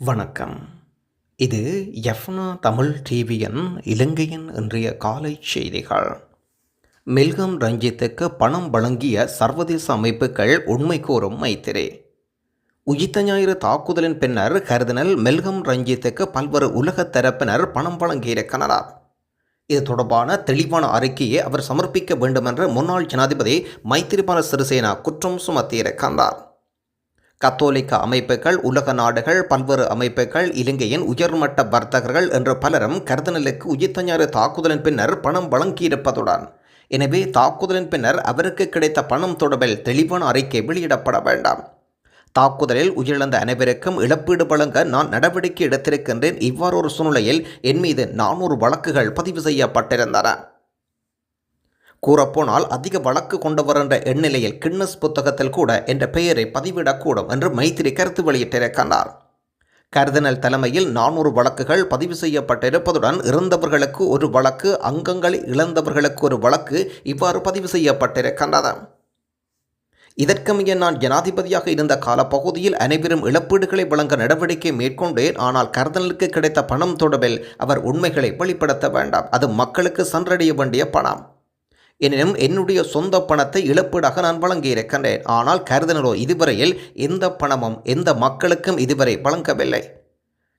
வணக்கம். இது எஃப்னா தமிழ் டிவியின் இலங்கையின் இன்றைய காலை செய்திகள். மெல்கம் ரஞ்சித்துக்கு பணம் வழங்கிய சர்வதேச அமைப்புகள் உண்மை கூறும் மைத்திரி. உயிர்த்த ஞாயிறு தாக்குதலின் பின்னர் கருதினல் மெல்கம் ரஞ்சித்துக்கு பல்வேறு உலக தரப்பினர் பணம் வழங்கியிருக்கிறார் இது தொடர்பான தெளிவான அறிக்கையை அவர் சமர்ப்பிக்க வேண்டுமென்று முன்னாள் ஜனாதிபதி மைத்திரிபால சிறிசேனா குற்றம் சுமத்தியிருக்கின்றார். கத்தோலிக்க அமைப்புகள் உலக நாடுகள் பல்வேறு அமைப்புகள் இலங்கையின் உயர்மட்ட வர்த்தகர்கள் என்று பலரும் கர்தனலுக்கு உயிர்த்தஞாறு தாக்குதலின் பின்னர் பணம் வழங்கியிருப்பதுடன் எனவே தாக்குதலின் பின்னர் அவருக்கு கிடைத்த பணம் தொடர்பில் தெளிவான அறிக்கை வெளியிடப்பட வேண்டாம். தாக்குதலில் உயிரிழந்த அனைவருக்கும் இழப்பீடு வழங்க நான் நடவடிக்கை எடுத்திருக்கின்றேன். இவ்வாறு ஒரு சூழ்நிலையில் என் மீது நானூறு வழக்குகள் பதிவு செய்யப்பட்டிருந்தன. கூறப்போனால் அதிக வழக்கு கொண்டவர் என்ற எண்ணிலையில் கின்னஸ் புத்தகத்தில் கூட என்ற பெயரை பதிவிடக்கூடும் என்று மைத்திரி கருத்து வெளியிட்டிருக்கின்றார் கர்தனல் தலைமையில் நானூறு வழக்குகள் பதிவு செய்யப்பட்டிருப்பதுடன் இறந்தவர்களுக்கு ஒரு வழக்கு அங்கங்களை இழந்தவர்களுக்கு ஒரு வழக்கு இவ்வாறு பதிவு செய்யப்பட்டிருக்கின்றது. இதற்கமைய நான் ஜனாதிபதியாக இருந்த காலப்பகுதியில் அனைவரும் இழப்பீடுகளை வழங்க நடவடிக்கை மேற்கொண்டேன். ஆனால் கர்தனலுக்கு கிடைத்த பணம் தொடர்பில் அவர் உண்மைகளை வெளிப்படுத்த வேண்டாம். அது மக்களுக்கு சென்றடைய வேண்டிய பணம். எனினும் என்னுடைய சொந்த பணத்தை இழப்பீடாக நான் வழங்கியிருக்கின்றேன். ஆனால் கருதனரோ இதுவரையில் எந்த பணமும் எந்த மக்களுக்கும் இதுவரை வழங்கவில்லை.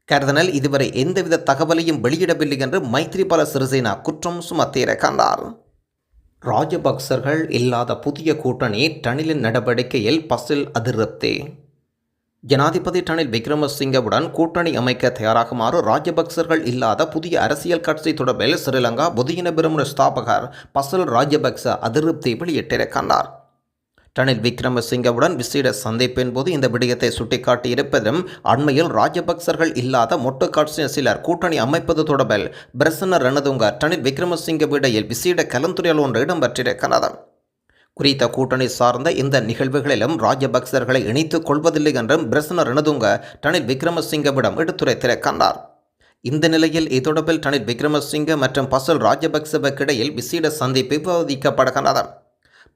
கருதனல் இதுவரை எந்தவித தகவலையும் வெளியிடவில்லை என்று மைத்ரிபால சிறிசேனா குற்றம் சுமத்தியிருக்கின்றார். ராஜபக்சர்கள் இல்லாத புதிய கூட்டணி டனிலின் நடவடிக்கையில் பசில் அதிருப்தி. ஜனாதிபதி டனில் விக்ரமசிங்கவுடன் கூட்டணி அமைக்க தயாராகுமாறு ராஜபக்சர்கள் இல்லாத புதிய அரசியல் கட்சி தொடர்பில் ஸ்ரீலங்கா புதியின பெருமுன ஸ்தாபகர் பசல் ராஜபக்ச அதிருப்தி வெளியிட்டிருக்கின்றார். ரணில் விக்ரமசிங்கவுடன் விசேட சந்திப்பின் போது இந்த விடயத்தை சுட்டிக்காட்டியிருப்பதும் அண்மையில் ராஜபக்சர்கள் இல்லாத மொட்டு கட்சியின் சிலர் கூட்டணி அமைப்பது தொடர்பில் பிரசன்ன ரணதுங்க ரணில் விக்ரமசிங்கவிடையில் விசேட கலந்துரையாடல் ஒன்று இடம்பெற்றிருக்கிறது. குறித்த கூட்டணி சார்ந்த இந்த நிகழ்வுகளிலும் ராஜபக்சர்களை இணைத்துக் கொள்வதில்லை என்றும் பிரசன ரணதுங்க டனில் விக்ரமசிங்கவிடம் எடுத்துரைத்திருக்கின்றார் இந்த நிலையில் இதொடர்பில் டனில் விக்ரமசிங்க மற்றும் பசல் ராஜபக்சவுக்கிடையில் விசேட சந்திப்பு விவாதிக்கப்படுகின்றது.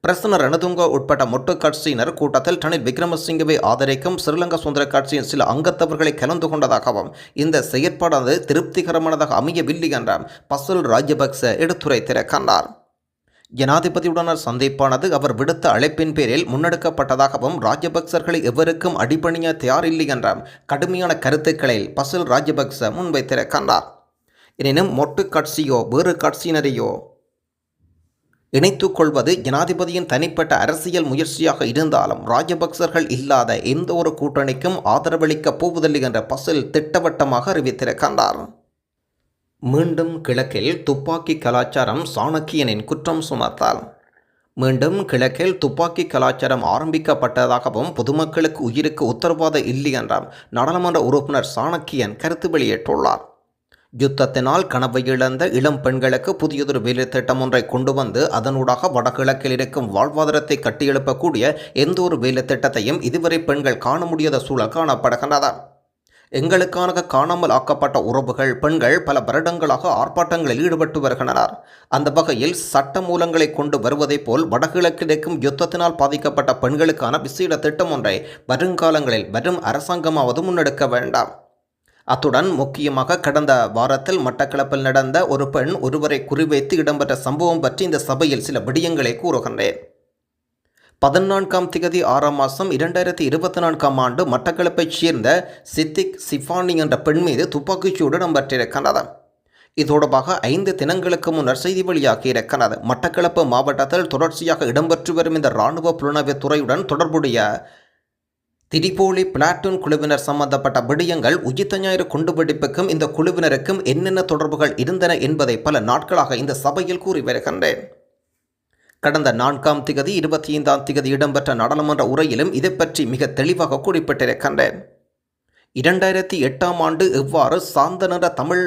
பிரசன ரணதுங்க உட்பட்ட மொட்டு கட்சியினர் கூட்டத்தில் டனில் விக்ரமசிங்கவை ஆதரிக்கும் ஸ்ரீலங்கா சுதந்திர கட்சியின் சில அங்கத்தவர்களை கலந்து கொண்டதாகவும் இந்த செயற்பாடானது திருப்திகரமானதாக அமையவில்லை என்றும் பசல் ராஜபக்ச எடுத்துரைத்திருக்கின்றார் ஜனாதிபதியுடனான சந்திப்பானது அவர் விடுத்த அழைப்பின் பேரில் முன்னெடுக்கப்பட்டதாகவும் ராஜபக்சர்களை எவருக்கும் அடிபணிய தயாரில்லை என்ற கடுமையான கருத்துக்களில் பசில் ராஜபக்ச முன்வைத்திருக்கின்றார். எனினும் மொட்டு கட்சியோ வேறு கட்சியினரையோ இணைத்துக் கொள்வது ஜனாதிபதியின் தனிப்பட்ட அரசியல் முயற்சியாக இருந்தாலும் ராஜபக்சர்கள் இல்லாத எந்த ஒரு கூட்டணிக்கும் ஆதரவளிக்கப் போவதில்லை என்ற பசில் திட்டவட்டமாக அறிவித்திருக்கின்றார். மீண்டும் கிழக்கில் துப்பாக்கி கலாச்சாரம் சாணக்கியனின் குற்றம் சுமத்தால். மீண்டும் கிழக்கில் துப்பாக்கி கலாச்சாரம் ஆரம்பிக்கப்பட்டதாகவும் பொதுமக்களுக்கு உயிருக்கு உத்தரவாதம் இல்லை என்றும் நாடாளுமன்ற உறுப்பினர் சாணக்கியன் கருத்து வெளியிட்டுள்ளார். யுத்தத்தினால் கனவை இழந்த இளம் பெண்களுக்கு புதியதொரு வேலை திட்டம் ஒன்றை கொண்டு வந்து அதனூடாக வடகிழக்கில் இருக்கும் வாழ்வாதாரத்தை கட்டியெழுப்பக்கூடிய எந்த ஒரு வேலை திட்டத்தையும் இதுவரை பெண்கள் காண முடியாத சூழல் காணப்படுகின்றன. எங்களுக்கான காணாமல் ஆக்கப்பட்ட உறவுகள் பெண்கள் பல வருடங்களாக ஆர்ப்பாட்டங்களில் ஈடுபட்டு வருகின்றனர். அந்த வகையில் சட்ட மூலங்களை கொண்டு வருவதைப் போல் வடகிழக்கில் யுத்தத்தினால் பாதிக்கப்பட்ட பெண்களுக்கான விசேட திட்டம் ஒன்றை வருங்காலங்களில் வரும் அரசாங்கமாவது முன்னெடுக்க வேண்டாம். அத்துடன் முக்கியமாக கடந்த வாரத்தில் மட்டக்களப்பில் நடந்த ஒரு பெண் ஒருவரை குறிவைத்து இடம்பெற்ற சம்பவம் பற்றி இந்த சபையில் சில விடயங்களை கூறுகின்றேன். பதினான்காம் திகதி ஆறாம் மாதம் இரண்டாயிரத்தி இருபத்தி நான்காம் ஆண்டு மட்டக்களப்பைச் சேர்ந்த சித்திக் சிஃபானி என்ற பெண் மீது துப்பாக்கிச்சூடு நம்பற்றிருக்கிறது. இது தொடர்பாக ஐந்து தினங்களுக்கு முன்னர் செய்தி வெளியாகி இருக்கிறது மட்டக்களப்பு மாவட்டத்தில் தொடர்ச்சியாக இடம்பெற்று வரும் இந்த இராணுவ புலனாய்வு துறையுடன் தொடர்புடைய திரிபோலி பிளாட்டூன் குழுவினர் சம்பந்தப்பட்ட விடயங்கள் உஜித்த ஞாயிறு குண்டுபிடிப்புக்கும் இந்த குழுவினருக்கும் என்னென்ன தொடர்புகள் இருந்தன என்பதை பல நாட்களாக இந்த சபையில் கூறி வருகின்றேன். கடந்த நான்காம் திகதி இருபத்தி ஐந்தாம் திகதி இடம்பெற்ற நாடாளுமன்ற உரையிலும் இதை பற்றி மிக தெளிவாக குறிப்பிட்டிருக்கின்றேன். இரண்டாயிரத்தி எட்டாம் ஆண்டு எவ்வாறு சாந்த நிற தமிழ்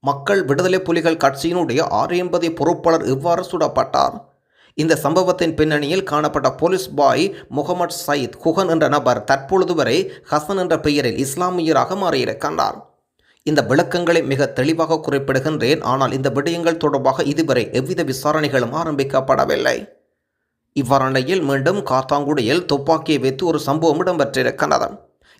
மக்கள் விடுதலை புலிகள் கட்சியினுடைய ஆரியம்பதி பொறுப்பாளர் எவ்வாறு சுடப்பட்டார்? இந்த சம்பவத்தின் பின்னணியில் காணப்பட்ட போலீஸ் பாய் முகமது சயீத் குஹன் என்ற நபர் தற்பொழுது வரை ஹசன் என்ற பெயரில் இஸ்லாமியராக மாறியிருக்கின்றார். இந்த விளக்கங்களை மிக தெளிவாக குறிப்பிடுகின்றேன். ஆனால் இந்த விடயங்கள் தொடர்பாக இதுவரை எவ்வித விசாரணைகளும் ஆரம்பிக்கப்படவில்லை. இவ்வாறணையில் மீண்டும் காத்தாங்குடியில் துப்பாக்கியை வைத்து ஒரு சம்பவம் இடம்பெற்றிருக்கிறது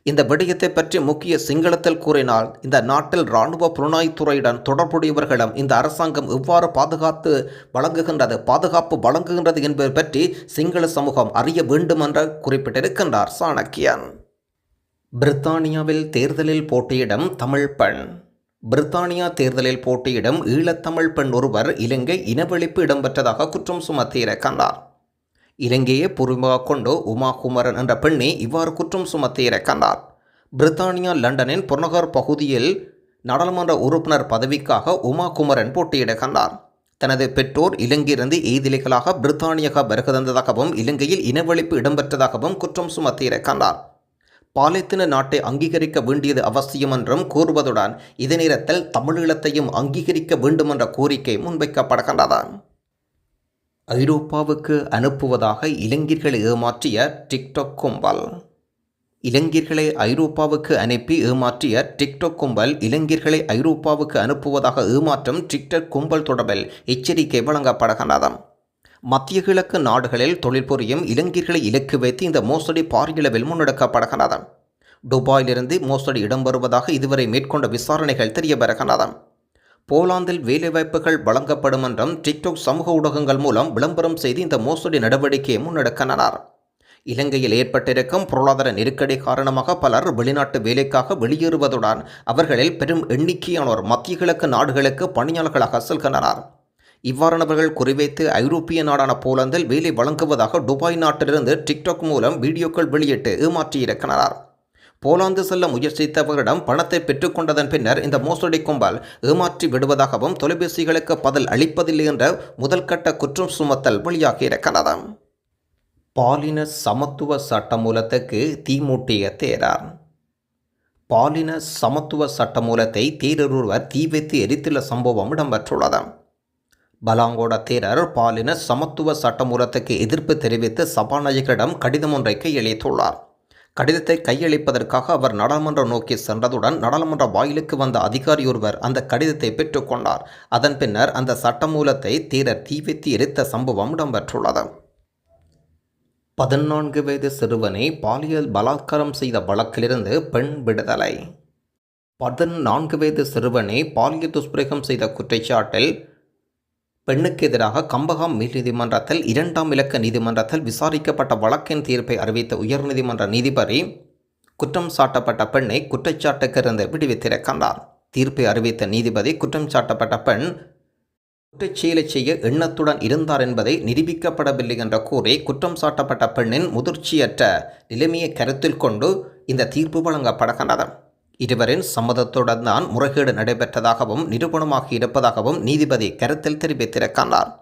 இந்த விடயத்தை பற்றி முக்கிய சிங்களத்தில் கூறினால் இந்த நாட்டில் இராணுவ புலனாய்த்துறையுடன் தொடர்புடையவர்களும் இந்த அரசாங்கம் எவ்வாறு பாதுகாத்து வழங்குகின்றது பாதுகாப்பு வழங்குகின்றது என்பது பற்றி சிங்கள சமூகம் அறிய வேண்டும் என்று குறிப்பிட்டிருக்கின்றார் சாணக்கியன். பிரித்தானியாவில் தேர்தலில் போட்டியிடும் தமிழ் பெண். பிரித்தானியா தேர்தலில் போட்டியிடும் ஈழத்தமிழ் பெண் ஒருவர் இலங்கை இனவெளிப்பு இடம்பெற்றதாக குற்றம் சுமத்தியிருக்கின்றார் இலங்கையை பொறுமையாக கொண்டு உமா குமரன் என்ற பெண்ணை இவ்வாறு குற்றம் சுமத்தியிருக்கின்றார் பிரித்தானியா லண்டனின் புறநகர் பகுதியில் நாடாளுமன்ற உறுப்பினர் பதவிக்காக உமா குமரன் போட்டியிடுகின்றார். தனது பெற்றோர் இலங்கையிலிருந்து எய்திலைகளாக பிரித்தானியாக வருகை தந்ததாகவும் இலங்கையில் இனவெளிப்பு இடம்பெற்றதாகவும் குற்றம் சுமத்தியிருக்கின்றார் பாலத்தின நாட்டை அங்கீகரிக்க வேண்டியது அவசியம் என்றும் கூறுவதுடன் இதே நேரத்தில் தமிழீழத்தையும் அங்கீகரிக்க வேண்டும் என்ற கோரிக்கை முன்வைக்கப்படுகின்றது ஐரோப்பாவுக்கு அனுப்புவதாக இளைஞர்களை ஏமாற்றிய டிக்டாக் கும்பல். இளைஞர்களை ஐரோப்பாவுக்கு அனுப்பி ஏமாற்றிய டிக்டாக் கும்பல் இளைஞர்களை ஐரோப்பாவுக்கு அனுப்புவதாக ஏமாற்றும் டிக்டாக் கும்பல் தொடர்பில் எச்சரிக்கை வழங்கப்படுகின்றது மத்திய கிழக்கு நாடுகளில் தொழில் புரியும் இளைஞர்களை இலக்கு வைத்து இந்த மோசடி பாரியளவில் முன்னெடுக்கப்படுகிறது துபாயிலிருந்து மோசடி இடம்பெறுவதாக இதுவரை மேற்கொண்ட விசாரணைகள் தெரிய வருகின்றன போலாந்தில் வேலைவாய்ப்புகள் வழங்கப்படும் என்றும் டிக்டாக் சமூக ஊடகங்கள் மூலம் விளம்பரம் செய்து இந்த மோசடி நடவடிக்கையை முன்னெடுக்கின்றனர். இலங்கையில் ஏற்பட்டிருக்கும் பொருளாதார நெருக்கடி காரணமாக பலர் வெளிநாட்டு வேலைக்காக வெளியேறுவதுடன் அவர்களில் பெரும் எண்ணிக்கையானோர் மத்திய கிழக்கு நாடுகளுக்கு பணியாளர்களாக செல்கின்றனர். இவ்வாறானவர்கள் குறிவைத்து ஐரோப்பிய நாடான போலந்தில் வேலை வழங்குவதாக துபாய் நாட்டிலிருந்து டிக்டாக் மூலம் வீடியோக்கள் வெளியிட்டு ஏமாற்றியிருக்கிறார். போலாந்து செல்ல முயற்சித்தவர்களிடம் பணத்தை பெற்றுக்கொண்டதன் பின்னர் இந்த மோசடி கும்பல் ஏமாற்றி விடுவதாகவும் தொலைபேசிகளுக்கு பதில் அளிப்பதில்லை என்ற முதல்கட்ட குற்றம் சுமத்தல் வெளியாகியிருக்கிறது. பாலின சமத்துவ சட்டமூலத்துக்கு தீமூட்டிய தேரார். பாலின சமத்துவ சட்டமூலத்தை தேரொருவர் தீ வைத்து எரித்துள்ள சம்பவம் இடம்பெற்றுள்ளது. பலாங்கோட தேரர் பாலின சமத்துவ சட்டமூலத்துக்கு எதிர்ப்பு தெரிவித்து சபாநாயகரிடம் கடிதம் ஒன்றை கையளித்துள்ளார். கடிதத்தை கையளிப்பதற்காக அவர் நாடாளுமன்றம் நோக்கி சென்றதுடன் நாடாளுமன்ற வாயிலுக்கு வந்த அதிகாரி ஒருவர் அந்த கடிதத்தை பெற்றுக்கொண்டார் அதன் பின்னர் அந்த சட்டமூலத்தை தேரர் தீவித்து எரித்த சம்பவம் இடம்பெற்றுள்ளது. பதினான்கு வயது சிறுவனை பாலியல் பலாத்காரம் செய்த வழக்கிலிருந்து பெண் விடுதலை. பதினான்கு வயது சிறுவனை பாலியல் துஷ்பிரயோகம் செய்த குற்றச்சாட்டில் பெண்ணுக்கு எதிராக கம்பகாம் மேல் நீதிமன்றத்தில் இரண்டாம் இலக்க நீதிமன்றத்தில் விசாரிக்கப்பட்ட வழக்கின் தீர்ப்பை அறிவித்த உயர்நீதிமன்ற நீதிபதி குற்றம் சாட்டப்பட்ட பெண்ணை குற்றச்சாட்டுக்கிருந்து விடுவித்திருக்கின்றார் தீர்ப்பை அறிவித்த நீதிபதி குற்றம் சாட்டப்பட்ட பெண் குற்றச்செயலை செய்ய எண்ணத்துடன் இருந்தார் என்பதை நிரூபிக்கப்படவில்லை என்ற கூறி குற்றம் சாட்டப்பட்ட பெண்ணின் முதிர்ச்சியற்ற நிலைமையை கருத்தில் கொண்டு இந்த தீர்ப்பு வழங்கப்படுகின்றது. இருவரின் சம்மதத்துடன் தான் முறைகேடு நடைபெற்றதாகவும் நிரூபணமாகி இருப்பதாகவும் நீதிபதி கருத்தில் தெரிவித்திருக்கின்றார்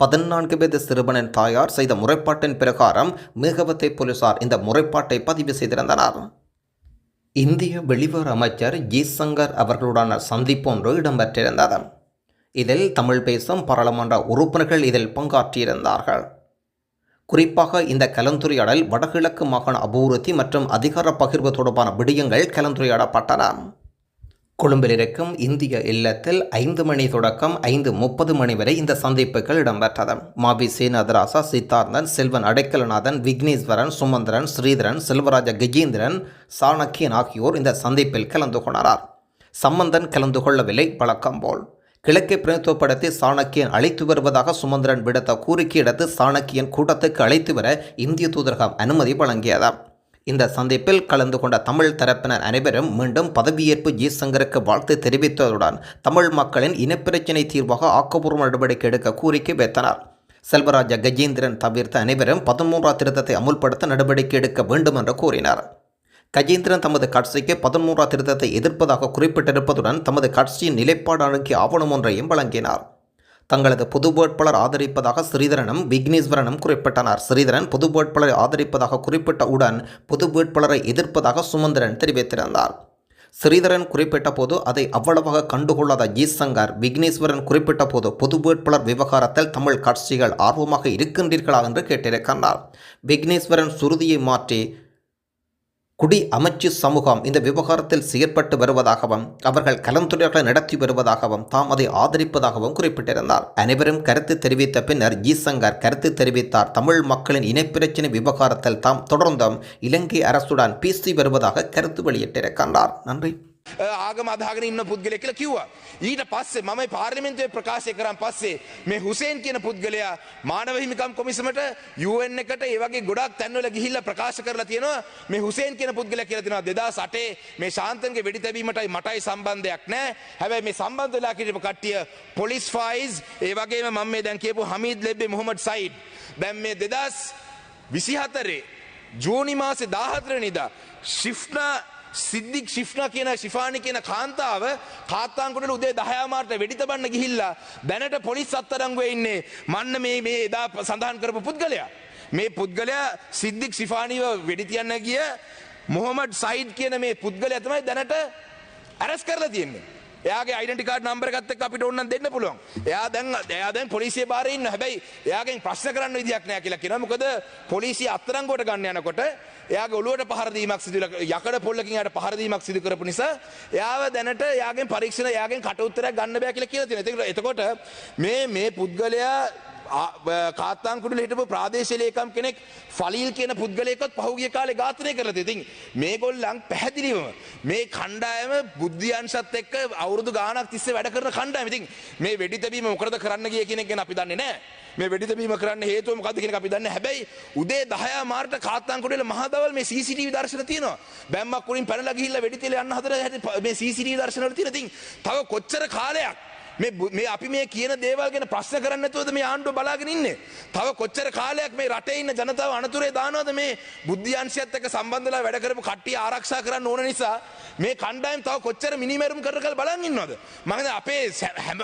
பதினான்கு வயது சிறுவனின் தாயார் செய்த முறைப்பாட்டின் பிரகாரம் மேகவத்தை போலீசார் இந்த முறைப்பாட்டை பதிவு செய்திருந்தனர். இந்திய வெளிவர அமைச்சர் ஜிசங்கர் அவர்களுடான சந்திப்பொன்று இடம்பெற்றிருந்தது. இதில் தமிழ் பேசும் பாராளுமன்ற உறுப்பினர்கள் இதில் பங்காற்றியிருந்தார்கள். குறிப்பாக இந்த கலந்துரையாடல் வடகிழக்கு மாகாண அபிவிருத்தி மற்றும் அதிகார பகிர்வு தொடர்பான விடயங்கள் கலந்துரையாடப்பட்டன. கொழும்பில் இருக்கும் இந்திய இல்லத்தில் ஐந்து மணி தொடக்கம் ஐந்து முப்பது மணி வரை இந்த சந்திப்புகள் இடம்பெற்றது. மாவி சேனதராசா சித்தார்த்தன் செல்வன் அடைக்கலநாதன் விக்னேஸ்வரன் சுமந்திரன் ஸ்ரீதரன் செல்வராஜ கஜேந்திரன் சாணக்கியன் ஆகியோர் இந்த சந்திப்பில் கலந்து கொண்டனர். சம்பந்தன் கலந்து கொள்ளவில்லை வழக்கம் போல். கிழக்கை பிரதித்துவப்படுத்தி சாணக்கியன் அழைத்து வருவதாக சுமந்திரன் விடுத்த கோரிக்கையிடத்து சாணக்கியன் கூட்டத்துக்கு அழைத்து வர இந்திய தூதரகம் அனுமதி வழங்கியது. இந்த சந்திப்பில் கலந்து கொண்ட தமிழ் தரப்பினர் அனைவரும் மீண்டும் பதவியேற்பு ஜெய்சங்கருக்கு வாழ்த்து தெரிவித்ததுடன் தமிழ் மக்களின் இனப்பிரச்சினை தீர்வாக ஆக்கப்பூர்வ நடவடிக்கை எடுக்க கோரிக்கை வைத்தனர். செல்வராஜ கஜேந்திரன் தவிர்த்த அனைவரும் பதிமூன்றாம் திருத்தத்தை அமுல்படுத்த நடவடிக்கை எடுக்க வேண்டும் என்று கூறினார். கஜேந்திரன் தமது கட்சிக்கு பதிமூன்றாம் திருத்தத்தை எதிர்ப்பதாக குறிப்பிட்டிருப்பதுடன் தமது கட்சியின் நிலைப்பாடு அணுகிய ஆவணம் ஒன்றையும் வழங்கினார். தங்களது பொது வேட்பாளர் ஆதரிப்பதாக ஸ்ரீதரனும் விக்னேஸ்வரனும் குறிப்பிட்டனர். ஸ்ரீதரன் பொது வேட்பாளரை ஆதரிப்பதாக குறிப்பிட்ட உடன் பொது வேட்பாளரை எதிர்ப்பதாக சுமந்திரன் தெரிவித்திருந்தார். ஸ்ரீதரன் குறிப்பிட்ட போது அதை அவ்வளவாக கண்டுகொள்ளாத ஜீசங்கர் விக்னேஸ்வரன் குறிப்பிட்ட போது பொது வேட்பாளர் விவகாரத்தில் தமிழ் கட்சிகள் ஆர்வமாக இருக்கின்றீர்களா என்று கேட்டிருக்கின்றார். விக்னேஸ்வரன் சுருதியை மாற்றி குடி அமைச்சு சமூகம் இந்த விவகாரத்தில் செயற்பட்டு வருவதாகவும் அவர்கள் கலந்துரையாடலை நடத்தி வருவதாகவும் தாம் அதை ஆதரிப்பதாகவும் குறிப்பிட்டிருந்தார். அனைவரும் கருத்து தெரிவித்த பின்னர் ஜிசங்கர் கருத்து தெரிவித்தார். தமிழ் மக்களின் இனப்பிரச்சினை விவகாரத்தில் தாம் தொடர்ந்தும் இலங்கை அரசுடன் பேசி வருவதாக கருத்து வெளியிட்டிருக்கின்றார். நன்றி. ආගම අදහගෙන ඉන්න පුද්ගලය කියලා කිව්වා. ඊට පස්සේ මම පාර්ලිමෙන්තුවේ ප්‍රකාශය කරන් පස්සේ මේ හුසේන් කියන පුද්ගලයා මානව හිමිකම් කොමිසමට UN එකට ඒ වගේ ගොඩක් තැන්වල ගිහිල්ලා ප්‍රකාශ කරලා තියෙනවා මේ හුසේන් කියන පුද්ගලයා කියලා තියෙනවා 2008 මේ ශාන්තන්ගේ වෙඩි තැබීමටයි මටයි සම්බන්ධයක් නැහැ. හැබැයි මේ සම්බන්ධ වෙලා හිටපු කට්ටිය පොලිස් ෆයිස් ඒ වගේම මම මේ දැන් කියපු හමීද් ලෙබ්බේ මොහමඩ් සයිඩ් දැන් මේ 2024 ජූනි මාසේ 14 වෙනිදා ශිෆ්නා සිද්ධික් ශිෆ්නා කියන ශිෆානි කියන කාන්තාව කාත්තාංකුඩට උදේ දහයාමාට වෙඩි තබන්න ගිහිල්ලා දැනට පොලිස් අත්තරංගුවේ ඉන්නේ මන්න මේ මේ එදා සඳහන් කරපු පුද්ගලයා. මේ පුද්ගලයා සිද්ධික් ශිෆානීව වෙඩි තියන්න ගිය මොහොමඩ් සයිඩ් කියන මේ පුද්ගලයා තමයි දැනට ඇරස් කරලා තියෙන්නේ. එයාගේ යිඩෙන්ටි කාඩ් නම්බර් එකත් එක්ක අපිට ඕන නම් දෙන්න පුළුවන්. එයා දැන් එයා දැන් පොලිසිය බාරේ ඉන්න. හැබැයි එයාගෙන් ප්‍රශ්න කරන්න විදියක් නැහැ කියලා කියනවා. මොකද පොලිසිය අත්තරංගුවට ගන්න යනකොට එයාගේ ඔළුවට පහර දීමක් සිදු යකඩ පොල්ලකින් එයාට පහර දීමක් සිදු කරපු නිසා එයාව දැනට එයාගෙන් පරීක්ෂණ එයාගෙන් කට උත්තරයක් ගන්න බෑ කියලා කියලා තියෙනවා. එතකොට මේ මේ පුද්ගලයා කාත්තාංකුඩල හිටපු ප්‍රාදේශ ලේකම් කෙනෙක් ෆලීල් කියන පුද්ගලයකොත් පහුගිය කාලේ ඝාතනය කරලා තියෙනවා. ඉතින් මේගොල්ලන් පැහැදිලිවම මේ කණ්ඩායම බුද්ධියංශත් එක්ක අවුරුදු ගාණක් තිස්සේ වැඩ කරන කණ්ඩායම. ඉතින් මේ වෙඩි තැබීම මොකටද කරන්න ගිය කෙනෙක් ගැන අපි දන්නේ නැහැ. මේ වෙඩි තැබීම කරන්න හේතුව මොකද්ද කියන එක අපි දන්නේ නැහැ. හැබැයි උදේ 10 මාර්ට කාත්තාංකුඩල මහදවල් මේ CCTV දර්ශන තියෙනවා. බැම්මක් උඩින් පැනලා ගිහිල්ලා වෙඩි තියලා යන්න හදන මේ CCTV දර්ශන වල තියෙන. ඉතින් තව කොච්චර කාලයක් මේ අපි මේ කියන දේවල් ගැන ප්‍රශ්න කරන්න නැතුවද මේ ආණ්ඩුව බලාගෙන ඉන්නේ? තව කොච්චර කාලයක් මේ රටේ ඉන්න ජනතාව අනතුරේ දානවද මේ බුද්ධියංශයත් එක්ක සම්බන්ධලා වැඩ කරපු කට්ටිය ආරක්ෂා කරන්න ඕන නිසා මේ කණ්ඩායම තව කොච්චර මිනිමැරුම් කරකල් බලන් ඉන්නවද? මම අපේ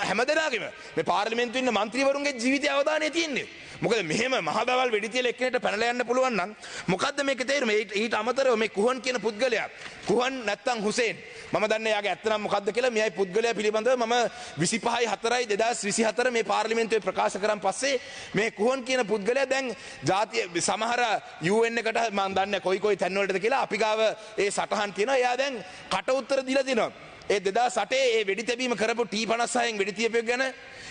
හැමදෙනාගේම මේ පාර්ලිමේන්තුවේ ඉන්න മന്ത്രിවරුන්ගේ ජීවිතය අවදානේ තියෙන්නේ. මොකද මෙහෙම මහදවල් වෙඩි තියලා එක්කෙනෙක්ට පැනලා යන්න පුළුවන් නම් මොකද්ද මේකේ තේරුම? ඊට අමතරව මේ කුහන් කියන පුද්ගලයා කුහන් නැත්තම් හුසේන් මම දන්නේ යාගේ ඇත්ත නම් මොකද්ද කියලා මෙයයි පුද්ගලයා පිළිබඳව මම 25යි 4යි 2024 මේ පාර්ලිමේන්තුවේ ප්‍රකාශ කරන් පස්සේ මේ කුහන් කියන පුද්ගලයා දැන් ජාතිය සමහර UN එකට මම දන්නේ කොයි කොයි තැන්වලටද කියලා අපි ගාව ඒ සටහන් තියෙනවා. එයා දැන් කට උත්තර දීලා තිනවා. ඒ දෙදා සටේ ඒ වෙඩි තැබීම කරපු ටී පනස්සායෙන් වෙඩි තියපයක් ගැන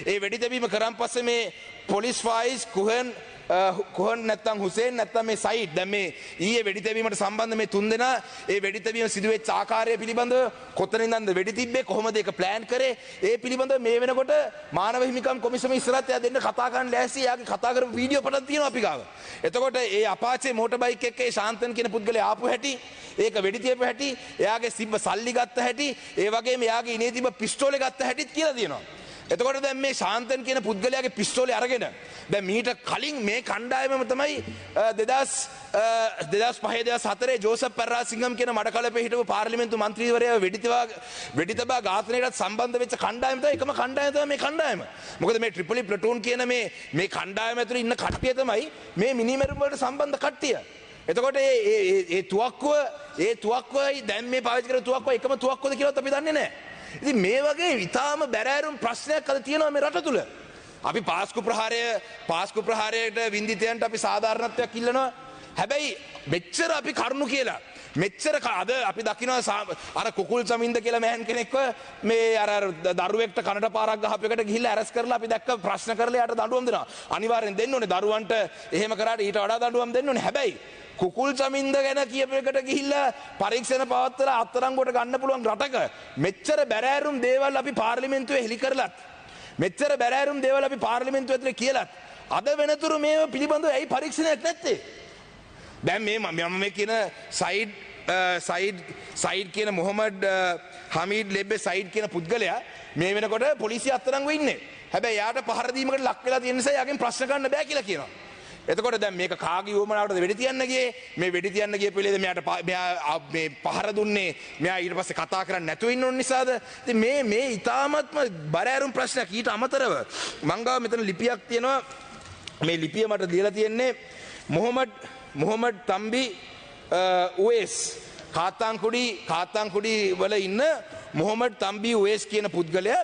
ඒ වෙඩි තැබීම කරන් පස්සේ මේ පොලිස් ෆයිස් කුහන් Uh, කොහන් නැත්තම් හුසේන් නැත්තම් මේ සයිඩ් දැන් මේ ඊයේ වෙඩි තැබීමට සම්බන්ධ මේ තුන් දෙනා ඒ වෙඩි තැබීම සිදුවෙච්ච ආකාරය පිළිබඳව කොතනින්ද වෙඩි තිබ්බේ කොහොමද ඒක ප්ලෑන් කරේ ඒ පිළිබඳව මේ වෙනකොට මානව හිමිකම් කොමිසම ඉස්සරහත් එයා දෙන්න කතා කරන්න ලෑස්ති එයාගේ කතා කරපු වීඩියෝ පටන් තියෙනවා අපි ගාව. එතකොට ඒ අපාචේ මෝටර් බයික් එක්ක ඒ ශාන්තන් කියන පුද්ගලයා ආපු හැටි ඒක වෙඩි තියපු හැටි එයාගේ සිබ්බ සල්ලි ගත්ත හැටි ඒ වගේම එයාගේ ඉනේ තිබ්බ පිස්තෝලේ ගත්ත හැටිත් කියලා තියෙනවා. එතකොට දැන් මේ ශාන්තන් කියන පුද්ගලයාගේ පිස්තෝලේ අරගෙන දැන් මීට කලින් මේ කණ්ඩායමම තමයි දෙදස් දෙදස් පහේ සතරේ ජෝසප් පැරාසිංහම් කියන මඩකලපේ හිටපු පාර්ලිමේන්තු මන්ත්‍රීවරයා වෙඩිතවා වෙඩිතබා ඝාතනයටත් සම්බන්ධ වෙච්ච කණ්ඩායම තමයි එකම කණ්ඩායම තමයි මේ කණ්ඩායම. මොකද මේ ට්‍රිපලි ප්ලටූන් කියන මේ මේ කණ්ඩායම ඇතුළේ ඉන්න කට්ටිය තමයි මේ මිනිමෙරුම් වලට සම්බන්ධ කට්ටිය. එතකොට ඒ තුවක්කුව ඒ තුවක්වයි දැන් මේ පාවිච්චි කරන තුවක්කුව එකම තුවක්කුවද කියලාත් අපි දන්නේ නැහැ. ඉතින් මේ වගේ ඉතාම බැරෑරුම් ප්‍රශ්නයක් අද තියෙනවා මේ රට තුළ. අපි පාස්කු ප්‍රහාරය පාස්කු ප්‍රහාරයට විින්දිතයන්ට අපි සාධාරණත්වයක් ඉල්ලනවා. හැබැයි මෙච්චර අපි කරුණු කියලා. මෙච්චර අද අපි දකිනවා අර කුකුල් සමින්ද කියලා මෑන් කෙනෙක්ව මේ අර දරුවෙක්ට කනට පාරක් ගහපයකට ගිහිල්ලා ඇරස් කරලා අපි දැක්ක ප්‍රශ්න කරලා යට දඬුවම් දෙනවා. අනිවාර්යෙන් දෙන්න ඕනේ දරුවන්ට එහෙම කරාට ඊට වඩා දඬුවම් දෙන්න ඕනේ. හැබැයි කුකුල් සමින්ද ගැන කියපකට ගිහිල්ලා පරීක්ෂණ පවත්තල අත්තරංගොට ගන්න පුළුවන් රටක මෙච්චර බැරෑරුම් දේවල් අපි පාර්ලිමෙන්තුවේ හෙළි කරලත් මෙච්චර බැරෑරුම් දේවල් අපි පාර්ලිමෙන්තුව ඇතුලේ කියලත් අද වෙනතුරු මේ පිළිබඳව ඇයි පරීක්ෂණයක් නැත්තේ දැන් මේ මම මේ කියන සයිඩ් සයිඩ් සයිඩ් කියන මොහොමඩ් හමීඩ් ලෙබ්බේ සයිඩ් කියන පුද්ගලයා මේ වෙනකොට පොලිසිය අත්තරංගුවේ ඉන්නේ. හැබැයි යාට පහර දීමකට ලක් වෙලා තියෙන නිසා යාගෙන් ප්‍රශ්න ගන්න බෑ කියලා කියනවා. එතකොට දැන් මේක කාගේ වුවමනාවටද වෙඩි තියන්න ගියේ? මේ වෙඩි තියන්න ගිය පිළිද මෙයාට මෙයා මේ පහර දුන්නේ? මෙයා ඊට පස්සේ කතා කරන්නේ නැතුව ඉන්න ඕන නිසාද? ඉතින් මේ මේ ඊ타මත්ම බර ඇරුම් ප්‍රශ්නයක්. ඊට අමතරව මං ගාව මෙතන ලිපියක් තියෙනවා. මේ ලිපිය මට දීලා තියෙන්නේ මොහොමඩ් මොහොමඩ් තම්බි උවේස් කාත්තාංකුඩි කාත්තාංකුඩි වල ඉන්න මොහොමඩ් තම්බි උවේස් කියන පුද්ගලයා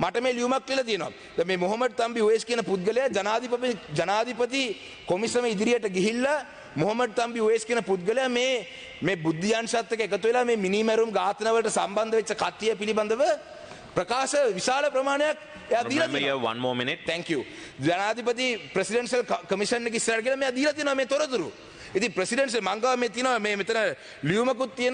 මට මේ ලියුමක් කියලා තියෙනවා. දැන් මේ මොහොමඩ් තම්බි ඔයස් කියන පුද්ගලයා ජනාධිපති ජනාධිපති කොමිසම ඉදිරියට ගිහිල්ලා මොහොමඩ් තම්බි ඔයස් කියන පුද්ගලයා මේ මේ බුද්ධියන්ශත් එක්ක එකතු වෙලා මේ මිනිමැරුම් ඝාතනවලට සම්බන්ධ වෙච්ච කට්ටිය පිළිබඳව ප්‍රකාශ විශාල ප්‍රමාණයක් එයා දීලා you තියෙනවා. one more minute. තැංක ජනාධිපති ප්‍රසිඩන්සල් කමිෂන් එක ඉස්සරහට ගිහලා මෙයා දීලා තියෙනවා මේ තොරතුරු. ඉතින් ප්‍රසිඩන්සල් මංගව මේ තියෙනවා මේ මෙතන ලියුමකුත් තියෙනවා